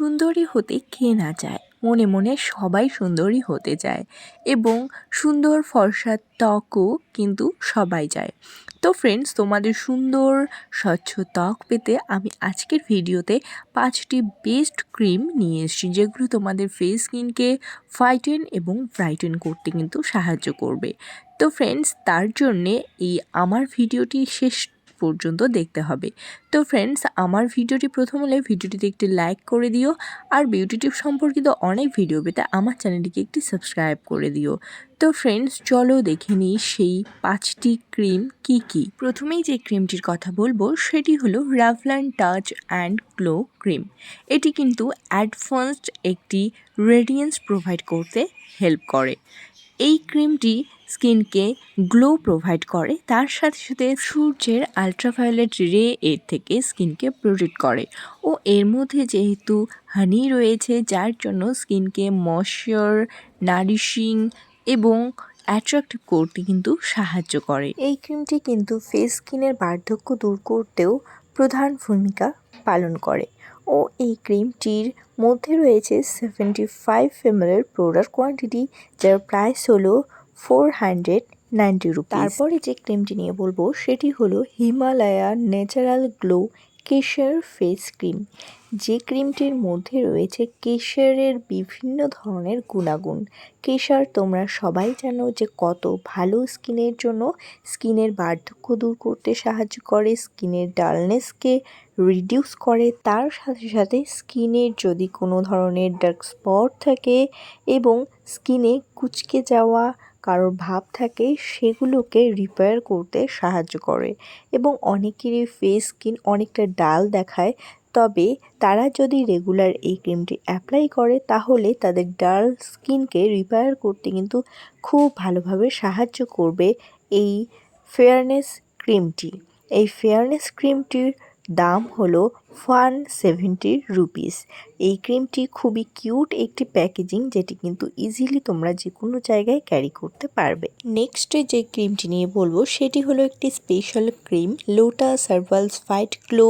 সুন্দরী হতে কে না চায়? মনে মনে সবাই সুন্দরী হতে চায় এবং সুন্দর ফর্সা ত্বকও কিন্তু সবাই চায়। তো ফ্রেন্ডস তোমাদের সুন্দর, স্বচ্ছ ত্বক পেতে আমি আজকের ভিডিওতে পাঁচটি বেস্ট ক্রিম নিয়ে এসেছি, যেগুলো তোমাদের ফেস স্কিনকে ফাইটেন এবং ব্রাইটেন করতে কিন্তু সাহায্য করবে। তো ফ্রেন্ডস তার জন্যে এই আমার ভিডিওটি শেষ পর্যন্ত দেখতে হবে। তো ফ্রেন্ডস আমার ভিডিওটি প্রথম হলে ভিডিওটিতে একটি লাইক করে দিও আর বিউটি টিপ সম্পর্কিত অনেক ভিডিও পেতে আমার চ্যানেলটিকে একটি সাবস্ক্রাইব করে দিও। তো ফ্রেন্ডস চলো দেখে নিই সেই পাঁচটি ক্রিম কি কি। প্রথমেই যে ক্রিমটির কথা বলব, সেটি হলো Revlon touch and glow cream এটি কিন্তু অ্যাডভান্সড একটি রেডিয়েন্স প্রোভাইড করতে হেল্প করে। এই ক্রিমটি স্কিনকে গ্লো প্রোভাইড করে, তার সাথে সাথে সূর্যের আলট্রাভায়োলেট রে এর থেকে স্কিনকে প্রোটেক্ট করে। ও এর মধ্যে যেহেতু হানি রয়েছে, যার জন্য স্কিনকে ময়শ্চার নারিশিং এবং অ্যাট্রাক্টিভ করতে কিন্তু সাহায্য করে। এই ক্রিমটি কিন্তু ফেস স্কিনের বার্ধক্য দূর করতেও প্রধান ভূমিকা পালন করে। ও এই ক্রিমটির মধ্যে রয়েছে সেভেন্টি ফাইভ এমএলের প্রোডাক্ট কোয়ান্টিটি যার প্রাইস হলো ফোর হান্ড্রেড নাইনটি রুপিস তারপরে যে ক্রিমটি নিয়ে বলব, সেটি হলো Himalaya natural glow kesar face cream যে ক্রিমটির মধ্যে রয়েছে কেশরের বিভিন্ন ধরনের গুণাগুণ। কেশর তোমরা সবাই জানো যে কত ভালো স্কিনের জন্য স্কিনের বার্ধক্য দূর করতে সাহায্য করে, স্কিনের ডালনেসকে রিডিউস করে, তার সাথে সাথে স্কিনের যদি কোনো ধরনের ডার্ক স্পট থাকে এবং স্কিনে কুচকে যাওয়া কারোর ভাব থাকে, সেগুলোকে রিপেয়ার করতে সাহায্য করে। এবং অনেকেরই ফেস স্কিন অনেকটা ডাল দেখায়, তবে তারা যদি রেগুলার এই ক্রিমটি অ্যাপ্লাই করে, তাহলে তাদের ডাল স্কিনকে রিপেয়ার করতে কিন্তু খুব ভালোভাবে সাহায্য করবে এই ফেয়ারনেস ক্রিমটি এই ফেয়ারনেস ক্রিমটির দাম হলো ওয়ান সেভেন্টি রুপিস এই ক্রিমটি খুবই কিউট একটি প্যাকেজিং যেটি কিন্তু ইজিলি তোমরা যে কোনো জায়গায় ক্যারি করতে পারবে। নেক্সট যে ক্রিমটি নিয়ে বলব, সেটি হলো একটি special cream Lotus herbals white glow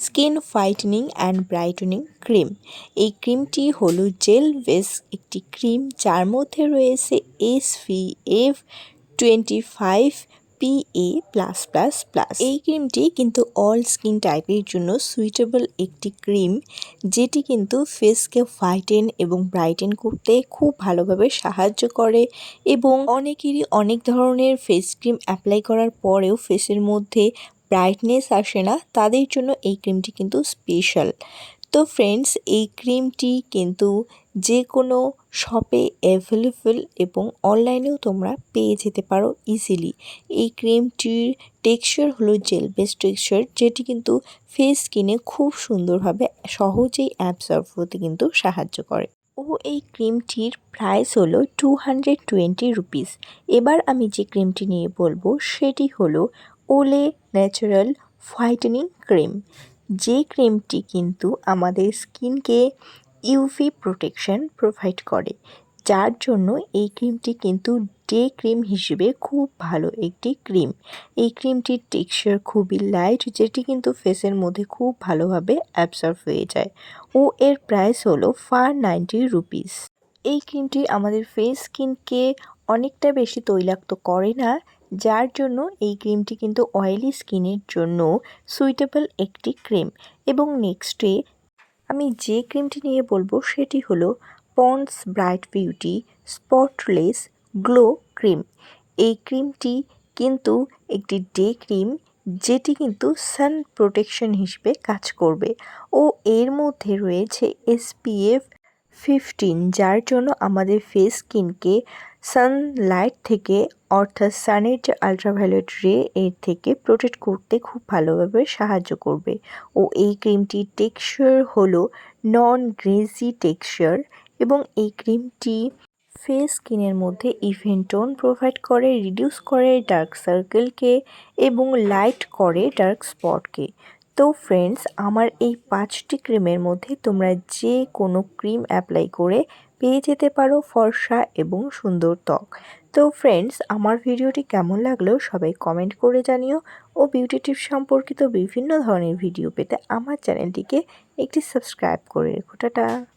skin ফাইটনিং and brightening cream এই ক্রিমটি হলো জেল বেস একটি ক্রিম যার মধ্যে রয়েছে S P F twenty five PA plus plus plus এই ক্রিমটি কিন্তু অল স্কিন টাইপের জন্য সুইটেবল একটি ক্রিম যেটি কিন্তু ফেসকে ফাইটেন এবং ব্রাইটেন করতে খুব ভালোভাবে সাহায্য করে এবং অনেকেরই অনেক ধরনের ফেস ক্রিম অ্যাপ্লাই করার পরেও ফেসের মধ্যে ব্রাইটনেস আসে না, তাদের জন্য এই ক্রিমটি কিন্তু স্পেশাল তো ফ্রেন্ডস এই ক্রিমটি কিন্তু যে কোনো শপে অ্যাভেলেবেল এবং অনলাইনেও তোমরা পেয়ে যেতে পারো ইজিলি এই ক্রিমটির টেক্সচার হলো জেল বেস টেক্সচার যেটি কিন্তু ফেস স্কিনে খুব সুন্দরভাবে সহজেই অ্যাবজর্ব হতে কিন্তু সাহায্য করে। ও এই ক্রিমটির প্রাইস হলো টু হান্ড্রেড টোয়েন্টি রুপিস এবার আমি যে ক্রিমটি নিয়ে বলব, সেটি হলো ওলে ন্যাচারাল হোয়াইটেনিং ক্রিম যে ক্রিমটি কিন্তু আমাদের স্কিনকে ইউভি প্রোটেকশন প্রোভাইড করে, যার জন্য এই ক্রিমটি কিন্তু ডে ক্রিম হিসেবে খুব ভালো একটি ক্রিম এই ক্রিমটির টেক্সচার খুবই লাইট যেটি কিন্তু ফেসের মধ্যে খুব ভালোভাবে অ্যাবসর্ব হয়ে যায় ও এর প্রাইস হলো ফার নাইনটি রুপিস এই ক্রিমটি আমাদের ফেস স্কিনকে অনেকটা বেশি তৈলাক্ত করে না, যার জন্য এই ক্রিমটি কিন্তু অয়েলি স্কিনের জন্য সুইটেবল একটি ক্রিম এবং নেক্সটে আমি যে ক্রিমটি নিয়ে বলব সেটি হলো Pond's bright beauty spotless glow cream. এই ক্রিমটি কিন্তু একটি ডে ক্রিম যেটি কিন্তু সান প্রোটেকশন হিসেবে কাজ করবে ও এর মধ্যে রয়েছে এসপিএফ ফিফটিন, যার জন্য আমাদের ফেস স্কিনকে সানলাইট থেকে, অর্থাৎ সানের যে আলট্রাভায়োলেট রে এর থেকে প্রোটেক্ট করতে খুব ভালোভাবে সাহায্য করবে। ও এই ক্রিমটির টেক্সচার হলো নন গ্রেজি টেক্সচার এবং এই ক্রিমটি ফেস স্কিনের মধ্যে ইভেন টোন প্রোভাইড করে, রিডিউস করে ডার্ক সার্কেলকে এবং লাইট করে ডার্ক স্পটকে। তো ফ্রেন্ডস, আমার এই পাঁচটি ক্রিমের মধ্যে তোমরা যে কোনো ক্রিম অ্যাপ্লাই করে পেয়ে যেতে পারো ফর্সা এবং সুন্দর ত্বক। তো ফ্রেন্ডস আমার ভিডিওটি কেমন লাগলেও সবাই কমেন্ট করে জানিও ও বিউটি টিপ সম্পর্কিত বিভিন্ন ধরনের ভিডিও পেতে আমার চ্যানেলটিকে একটি সাবস্ক্রাইব করে রেখো। টাটা!